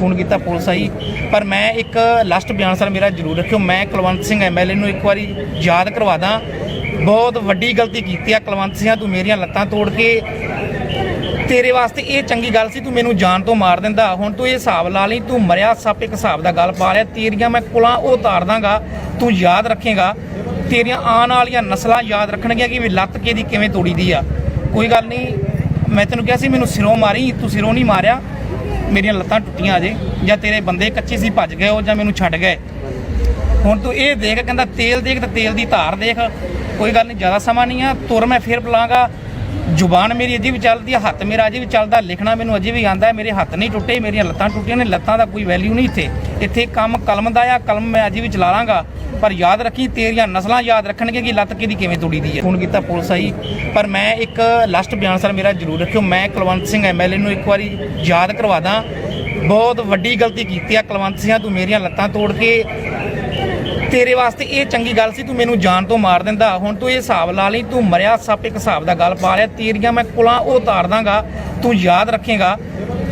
Phone ਕੀਤਾ, police ਆਈ। ਪਰ ਮੈਂ ਇੱਕ ਲਾਸਟ ਬਿਆਨ ਸਰ ਮੇਰਾ ਜ਼ਰੂਰ ਰੱਖਿਓ। ਮੈਂ ਕੁਲਵੰਤ ਸਿੰਘ ਐਮਐਲਏ ਨੂੰ ਇੱਕ ਵਾਰੀ ਯਾਦ ਕਰਵਾ ਦਾਂ। ਬਹੁਤ ਵੱਡੀ ਗਲਤੀ ਕੀਤੀ ਆ। ਕੁਲਵੰਤ ਸਿੰਘਾ, ਤੂੰ ਮੇਰੀਆਂ ਲੱਤਾਂ ਤੋੜ ਕੇ ਤੇਰੇ ਵਾਸਤੇ ਇਹ ਚੰਗੀ ਗੱਲ ਸੀ, ਤੂੰ ਮੈਨੂੰ ਜਾਨ ਤੋਂ ਮਾਰ ਦਿੰਦਾ। ਹੁਣ ਤੂੰ ਇਹ ਹਿਸਾਬ ਲਾ ਲਈ, ਤੂੰ ਮਰਿਆ, ਸੱਪ ਇੱਕ ਹਿਸਾਬ ਦਾ ਗੱਲ ਪਾ ਲਿਆ। ਤੇਰੀਆਂ ਮੈਂ ਕੁਲਾਂ ਉਹ ਉਤਾਰ ਦਾਂਗਾ, ਤੂੰ ਯਾਦ ਰੱਖੇਗਾ। ਤੇਰੀਆਂ ਆਉਣ ਵਾਲੀਆਂ ਨਸਲਾਂ ਯਾਦ ਰੱਖਣਗੀਆਂ ਕਿ ਵੀ ਲੱਤ ਕਿਹਦੀ ਕਿਵੇਂ ਤੋੜੀ ਦੀ ਆ। ਕੋਈ ਗੱਲ ਨਹੀਂ, ਮੈਂ ਤੈਨੂੰ ਕਿਹਾ ਸੀ, ਮੈਨੂੰ ਸਿਰੋਂ ਮਾਰੀ, ਤੂੰ ਸਿਰੋਂ ਨਹੀਂ ਮਾਰਿਆ। ਮੇਰੀਆਂ ਲੱਤਾਂ ਟੁੱਟੀਆਂ ਅਜੇ, ਜਾਂ ਤੇਰੇ ਬੰਦੇ ਕੱਚੇ ਸੀ ਭੱਜ ਗਏ ਉਹ ਜਾਂ ਮੈਨੂੰ ਛੱਡ ਗਏ। ਹੁਣ ਤੂੰ ਇਹ ਦੇਖ, ਕਹਿੰਦਾ ਤੇਲ ਦੇਖ ਤਾਂ ਤੇਲ ਦੀ ਧਾਰ ਦੇਖ, ਕੋਈ ਗੱਲ ਨਹੀਂ ਜ਼ਿਆਦਾ ਸਮਾਂ ਨਹੀਂ ਆ, ਤੁਰ ਮੈਂ ਫੇਰ ਬੁਲਾਂਗਾ। ਜ਼ੁਬਾਨ ਮੇਰੀ ਅਜੇ ਵੀ ਚੱਲਦੀ ਆ, ਹੱਥ ਮੇਰਾ ਅਜੇ ਵੀ ਚੱਲਦਾ, ਲਿਖਣਾ ਮੈਨੂੰ ਅਜੇ ਵੀ ਆਂਦਾ ਮੇਰੇ ਹੱਥ ਨਹੀਂ ਟੁੱਟੇ, ਮੇਰੀਆਂ ਲੱਤਾਂ ਟੁੱਟੀਆਂ ਨੇ, ਲੱਤਾਂ ਦਾ ਕੋਈ ਵੈਲਿਊ ਨਹੀਂ ਇੱਥੇ। ਇੱਥੇ ਕੰਮ ਕਲਮ ਦਾ ਆ ਕਲਮ ਮੈਂ ਅਜੇ ਵੀ ਚਲਾ ਲਾਂਗਾ, ਪਰ ਯਾਦ ਰੱਖੀ, ਤੇਰੀਆਂ ਨਸਲਾਂ ਯਾਦ ਰੱਖਣਗੇ ਕਿ ਲੱਤ ਕਿਹਦੀ ਕਿਵੇਂ ਤੋੜੀ ਦੀ ਹੈ। ਫੋਨ ਕੀਤਾ ਪੁਲਿਸ ਆਈ, ਪਰ ਮੈਂ ਇੱਕ ਲਾਸਟ ਬਿਆਨ ਸਰ ਮੇਰਾ ਜ਼ਰੂਰ ਰੱਖਿਓ। ਮੈਂ ਕੁਲਵੰਤ ਸਿੰਘ ਐਮਐਲਏ ਨੂੰ ਇੱਕ ਵਾਰੀ ਯਾਦ ਕਰਵਾ ਦਾਂ। ਬਹੁਤ ਵੱਡੀ ਗਲਤੀ ਕੀਤੀ ਆ ਕੁਲਵੰਤ ਸਿੰਘਾ, ਤੂੰ ਮੇਰੀਆਂ ਲੱਤਾਂ ਤੋੜ ਕੇ ਤੇਰੇ ਵਾਸਤੇ ਇਹ ਚੰਗੀ ਗੱਲ ਸੀ, ਤੂੰ ਮੈਨੂੰ ਜਾਨ ਤੋਂ ਮਾਰ ਦਿੰਦਾ। ਹੁਣ ਤੂੰ ਇਹ ਹਿਸਾਬ ਲਾ ਲਈ, ਤੂੰ ਮਰਿਆ, ਸੱਪ ਇੱਕ ਹਿਸਾਬ ਦਾ ਗੱਲ ਪਾ ਲਿਆ। ਤੇਰੀਆਂ ਮੈਂ ਕੁਲਾਂ ਉਹ ਉਤਾਰ ਦਾਂਗਾ, ਤੂੰ ਯਾਦ ਰੱਖੇਗਾ।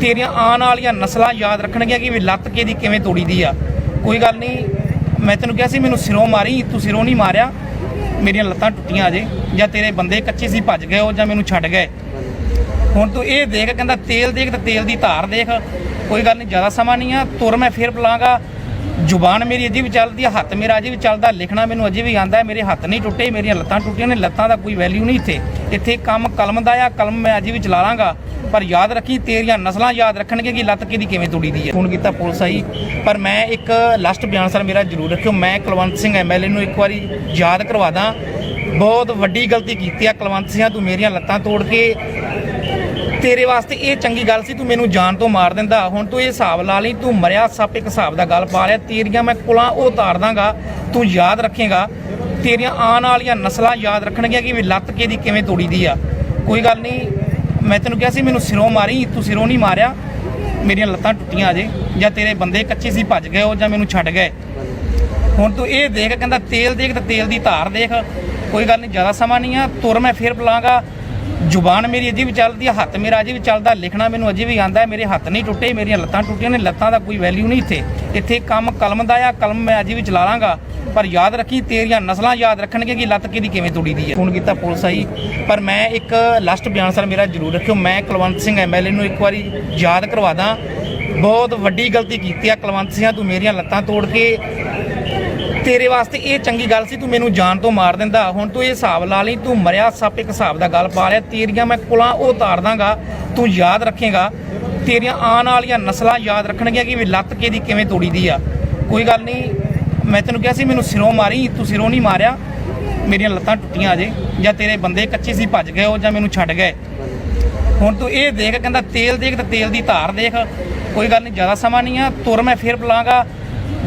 ਤੇਰੀਆਂ ਆਉਣ ਵਾਲੀਆਂ ਨਸਲਾਂ ਯਾਦ ਰੱਖਣਗੀਆਂ ਕਿ ਵੀ ਲੱਤ ਕਿਹਦੀ ਕਿਵੇਂ ਤੋੜੀ ਦੀ ਆ। ਕੋਈ ਗੱਲ ਨਹੀਂ, ਮੈਂ ਤੈਨੂੰ ਕਿਹਾ ਸੀ, ਮੈਨੂੰ ਸਿਰੋਂ ਮਾਰੀ, ਤੂੰ ਸਿਰੋਂ ਨਹੀਂ ਮਾਰਿਆ। ਮੇਰੀਆਂ ਲੱਤਾਂ ਟੁੱਟੀਆਂ ਅਜੇ, ਜਾਂ ਤੇਰੇ ਬੰਦੇ ਕੱਚੇ ਸੀ ਭੱਜ ਗਏ ਉਹ, ਜਾਂ ਮੈਨੂੰ ਛੱਡ ਗਏ। ਹੁਣ ਤੂੰ ਇਹ ਦੇਖ, ਕਹਿੰਦਾ ਤੇਲ ਦੇਖ ਤਾਂ ਤੇਲ ਦੀ ਧਾਰ ਦੇਖ। ਕੋਈ ਗੱਲ ਨਹੀਂ, ਜ਼ਿਆਦਾ ਸਮਾਂ ਨਹੀਂ ਆ, ਤੁਰ ਮੈਂ ਫੇਰ ਬੁਲਾਂਗਾ। ਜ਼ੁਬਾਨ ਮੇਰੀ ਅਜੇ ਵੀ ਚੱਲਦੀ ਆ, ਹੱਥ ਮੇਰਾ ਅਜੇ ਵੀ ਚੱਲਦਾ, ਲਿਖਣਾ ਮੈਨੂੰ ਅਜੇ ਵੀ ਆਂਦਾ ਮੇਰੇ ਹੱਥ ਨਹੀਂ ਟੁੱਟੇ, ਮੇਰੀਆਂ ਲੱਤਾਂ ਟੁੱਟੀਆਂ ਨੇ, ਲੱਤਾਂ ਦਾ ਕੋਈ ਵੈਲਿਊ ਨਹੀਂ ਇੱਥੇ। ਇੱਥੇ ਕੰਮ ਕਲਮ ਦਾ ਆ, ਕਲਮ ਮੈਂ ਅਜੇ ਵੀ ਚਲਾ ਲਾਂਗਾ, ਪਰ ਯਾਦ ਰੱਖੀ, ਤੇਰੀਆਂ ਨਸਲਾਂ ਯਾਦ ਰੱਖਣਗੇ ਕਿ ਲੱਤ ਕਿਹਦੀ ਕਿਵੇਂ ਤੋੜੀ ਦੀ ਹੈ। ਫੋਨ ਕੀਤਾ ਪੁਲਿਸ ਆਈ, ਪਰ ਮੈਂ ਇੱਕ ਲਾਸਟ ਬਿਆਨ ਸਰ ਮੇਰਾ ਜ਼ਰੂਰ ਰੱਖਿਓ, ਮੈਂ ਕੁਲਵੰਤ ਸਿੰਘ ਐਮਐਲਏ ਨੂੰ ਇੱਕ ਵਾਰੀ ਯਾਦ ਕਰਵਾ ਦਾਂ। ਬਹੁਤ ਵੱਡੀ ਗਲਤੀ ਕੀਤੀ ਆ ਕੁਲਵੰਤ ਸਿੰਘਾ, ਤੂੰ ਮੇਰੀਆਂ ਲੱਤਾਂ ਤੋੜ ਕੇ ਤੇਰੇ ਵਾਸਤੇ ਇਹ ਚੰਗੀ ਗੱਲ ਸੀ, ਤੂੰ ਮੈਨੂੰ ਜਾਨ ਤੋਂ ਮਾਰ ਦਿੰਦਾ। ਹੁਣ ਤੂੰ ਇਹ ਹਿਸਾਬ ਲਾ ਲਈ, ਤੂੰ ਮਰਿਆ, ਸੱਪ ਇੱਕ ਹਿਸਾਬ ਦਾ ਗੱਲ ਪਾ ਲਿਆ। ਤੇਰੀਆਂ ਮੈਂ ਕੁਲਾਂ ਉਹ ਤਾਰ ਦਾਂਗਾ, ਤੂੰ ਯਾਦ ਰੱਖੇਗਾ। ਤੇਰੀਆਂ ਆਉਣ ਵਾਲੀਆਂ ਨਸਲਾਂ ਯਾਦ ਰੱਖਣਗੀਆਂ ਕਿ ਵੀ ਲੱਤ ਕਿਹਦੀ ਕਿਵੇਂ ਤੋੜੀ ਦੀ ਆ। ਕੋਈ ਗੱਲ ਨਹੀਂ, ਮੈਂ ਤੈਨੂੰ ਕਿਹਾ ਸੀ, ਮੈਨੂੰ ਸਿਰੋਂ ਮਾਰੀ, ਤੂੰ ਸਿਰੋਂ ਨਹੀਂ ਮਾਰਿਆ। ਮੇਰੀਆਂ ਲੱਤਾਂ ਟੁੱਟੀਆਂ ਅਜੇ, ਜਾਂ ਤੇਰੇ ਬੰਦੇ ਕੱਚੇ ਸੀ, ਭੱਜ ਗਏ ਉਹ, ਜਾਂ ਮੈਨੂੰ ਛੱਡ ਗਏ। ਹੁਣ ਤੂੰ ਇਹ ਦੇਖ, ਕਹਿੰਦਾ ਤੇਲ ਦੇਖ ਤੇ ਤੇਲ ਦੀ ਧਾਰ ਦੇਖ। ਕੋਈ ਗੱਲ ਨਹੀਂ, ਜ਼ਿਆਦਾ ਸਮਾਂ ਨਹੀਂ ਆ, ਤੁਰ ਮੈਂ ਫੇਰ ਬੁਲਾਂਗਾ। ਜ਼ੁਬਾਨ ਮੇਰੀ ਅਜੇ ਵੀ ਚੱਲਦੀ ਆ, ਹੱਥ ਮੇਰਾ ਅਜੇ ਵੀ ਚੱਲਦਾ, ਲਿਖਣਾ ਮੈਨੂੰ ਅਜੇ ਵੀ ਆਂਦਾ ਮੇਰੇ ਹੱਥ ਨਹੀਂ ਟੁੱਟੇ, ਮੇਰੀਆਂ ਲੱਤਾਂ ਟੁੱਟੀਆਂ ਨੇ, ਲੱਤਾਂ ਦਾ ਕੋਈ ਵੈਲਿਊ ਨਹੀਂ ਇੱਥੇ। ਇੱਥੇ ਕੰਮ ਕਲਮ ਦਾ ਆ, ਕਲਮ ਮੈਂ ਅਜੇ ਵੀ ਚਲਾ ਲਾਂਗਾ, ਪਰ ਯਾਦ ਰੱਖੀ, ਤੇਰੀਆਂ ਨਸਲਾਂ ਯਾਦ ਰੱਖਣਗੇ ਕਿ ਲੱਤ ਕਿਹਦੀ ਕਿਵੇਂ ਤੋੜੀ ਦੀ ਹੈ। ਫੋਨ ਕੀਤਾ ਪੁਲਿਸ ਆਈ, ਪਰ ਮੈਂ ਇੱਕ ਲਾਸਟ ਬਿਆਨ ਸਰ ਮੇਰਾ ਜ਼ਰੂਰ ਰੱਖਿਓ, ਮੈਂ ਕੁਲਵੰਤ ਸਿੰਘ ਐਮਐਲਏ ਨੂੰ ਇੱਕ ਵਾਰੀ ਯਾਦ ਕਰਵਾ ਦਾਂ। ਬਹੁਤ ਵੱਡੀ ਗਲਤੀ ਕੀਤੀ ਆ ਕੁਲਵੰਤ ਸਿੰਘਾ, ਤੂੰ ਮੇਰੀਆਂ ਲੱਤਾਂ ਤੋੜ ਕੇ ਤੇਰੇ ਵਾਸਤੇ ਇਹ ਚੰਗੀ ਗੱਲ ਸੀ, ਤੂੰ ਮੈਨੂੰ ਜਾਨ ਤੋਂ ਮਾਰ ਦਿੰਦਾ। ਹੁਣ ਤੂੰ ਇਹ ਹਿਸਾਬ ਲਾ ਲਈ, ਤੂੰ ਮਰਿਆ, ਸੱਪ ਇੱਕ ਹਿਸਾਬ ਦਾ ਗੱਲ ਪਾ ਲਿਆ ਤੇਰੀਆਂ ਮੈਂ ਕੁਲਾਂ ਉਹ ਉਤਾਰ ਦਾਂਗਾ, ਤੂੰ ਯਾਦ ਰੱਖੇਗਾ। ਤੇਰੀਆਂ ਆਉਣ ਵਾਲੀਆਂ ਨਸਲਾਂ ਯਾਦ ਰੱਖਣਗੀਆਂ ਕਿ ਵੀ ਲੱਤ ਕਿਹਦੀ ਕਿਵੇਂ ਤੋੜੀ ਦੀ ਆ। ਕੋਈ ਗੱਲ ਨਹੀਂ, ਮੈਂ ਤੈਨੂੰ ਕਿਹਾ ਸੀ, ਮੈਨੂੰ ਸਿਰੋਂ ਮਾਰੀ, ਤੂੰ ਸਿਰੋਂ ਨਹੀਂ ਮਾਰਿਆ। ਮੇਰੀਆਂ ਲੱਤਾਂ ਟੁੱਟੀਆਂ ਅਜੇ ਜਾਂ ਤੇਰੇ ਬੰਦੇ ਕੱਚੇ ਸੀ, ਭੱਜ ਗਏ ਉਹ ਜਾਂ ਮੈਨੂੰ ਛੱਡ ਗਏ। ਹੁਣ ਤੂੰ ਇਹ ਦੇਖ, ਕਹਿੰਦਾ ਤੇਲ ਦੇਖ ਤੇ ਤੇਲ ਦੀ ਧਾਰ ਦੇਖ। ਕੋਈ ਗੱਲ ਨਹੀਂ, ਜ਼ਿਆਦਾ ਸਮਾਂ ਨਹੀਂ ਆ, ਤੁਰ ਮੈਂ ਫੇਰ ਬੁਲਾਂਗਾ।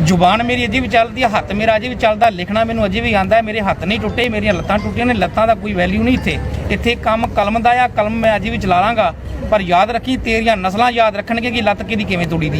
ਜ਼ੁਬਾਨ ਮੇਰੀ ਅਜੇ ਵੀ ਚੱਲਦੀ ਹੈ ਹੱਥ ਮੇਰਾ ਅਜੇ ਵੀ ਚੱਲਦਾ, ਲਿਖਣਾ ਮੈਨੂੰ ਅਜੇ ਵੀ ਆਂਦਾ ਮੇਰੇ ਹੱਥ ਨਹੀਂ ਟੁੱਟੇ, ਮੇਰੀਆਂ ਲੱਤਾਂ ਟੁੱਟੀਆਂ ਨੇ, ਲੱਤਾਂ ਦਾ ਕੋਈ ਵੈਲਿਊ ਨਹੀਂ ਇੱਥੇ। ਇੱਥੇ ਕੰਮ ਕਲਮ ਦਾ ਆ, ਕਲਮ ਮੈਂ ਅਜੇ ਵੀ ਚਲਾ ਲਾਂਗਾ, ਪਰ ਯਾਦ ਰੱਖੀ, ਤੇਰੀਆਂ ਨਸਲਾਂ ਯਾਦ ਰੱਖਣਗੇ ਕਿ ਲੱਤ ਕਿਹਦੀ ਕਿਵੇਂ ਤੋੜੀ ਦੀ